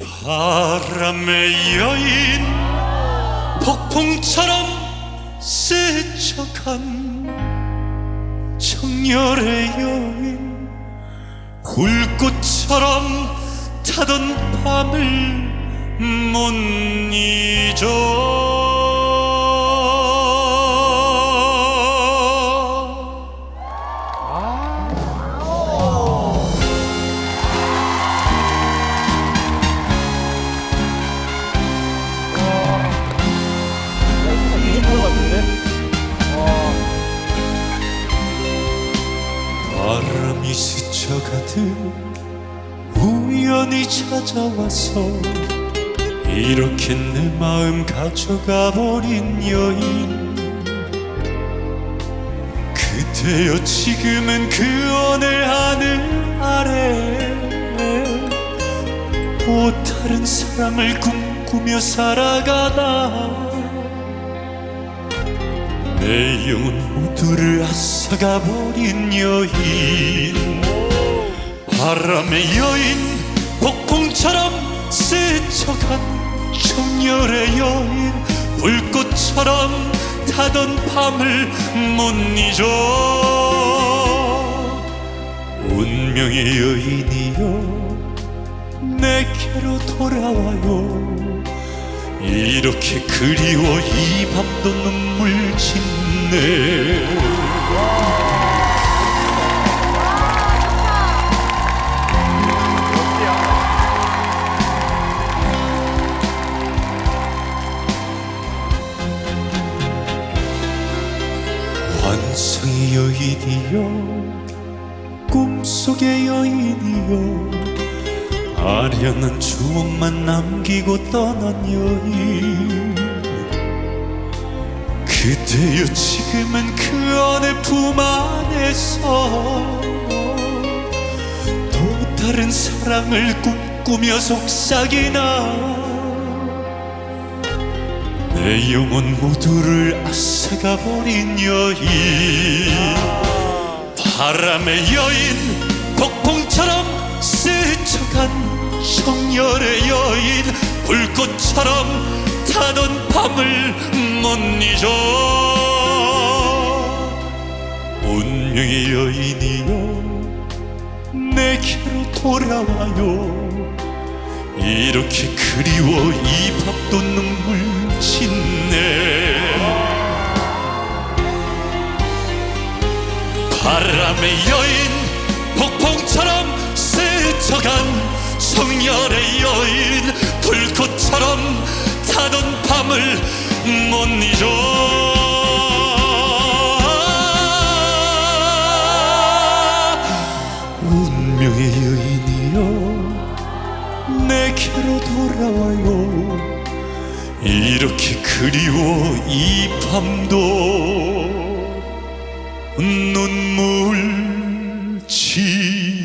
바람의 여인 폭풍처럼 스쳐간 정열의 여인 불꽃처럼 타던 밤을 못 잊어 바람이 스쳐가듯 우연히 찾아와서 이렇게 내 마음 가져가 버린 여인. 그대여 지금은 그 어느 하늘 아래 또 다른 사랑을 꿈꾸며 살아가나 내 영혼 모두를 앗아가 버린 여인. 바람의 여인 폭풍처럼 스쳐간 정열의 여인. 불꽃처럼 타던 밤을 못 잊어. 운명의 여인이여 내게로 돌아와요 이렇게 그리워 이 밤도 눈물 짓네. 환상의 여인이여 꿈속의 여인이여 아련한 추억만 남기고 떠난 여인. 그대여 지금은 그 어느 품 안에서 또 다른 사랑을 꿈꾸며 속삭이나. 내 영혼 모두를 앗아가 버린 여인. 바람의 여인 폭풍처럼 스쳐간 정열의 여인 불꽃처럼 타던 밤을 못 잊어 운명의 여인이여 내게로 돌아와요. 이렇게 그리워 이 밤도 눈물 짓네. 바람의 여인 폭풍처럼 스쳐간 성열의 여인 불꽃처럼 타던 밤을 못 잊어. 운명의 여인이여 내게로 돌아와요. 이렇게 그리워 이 밤도 눈물 짓네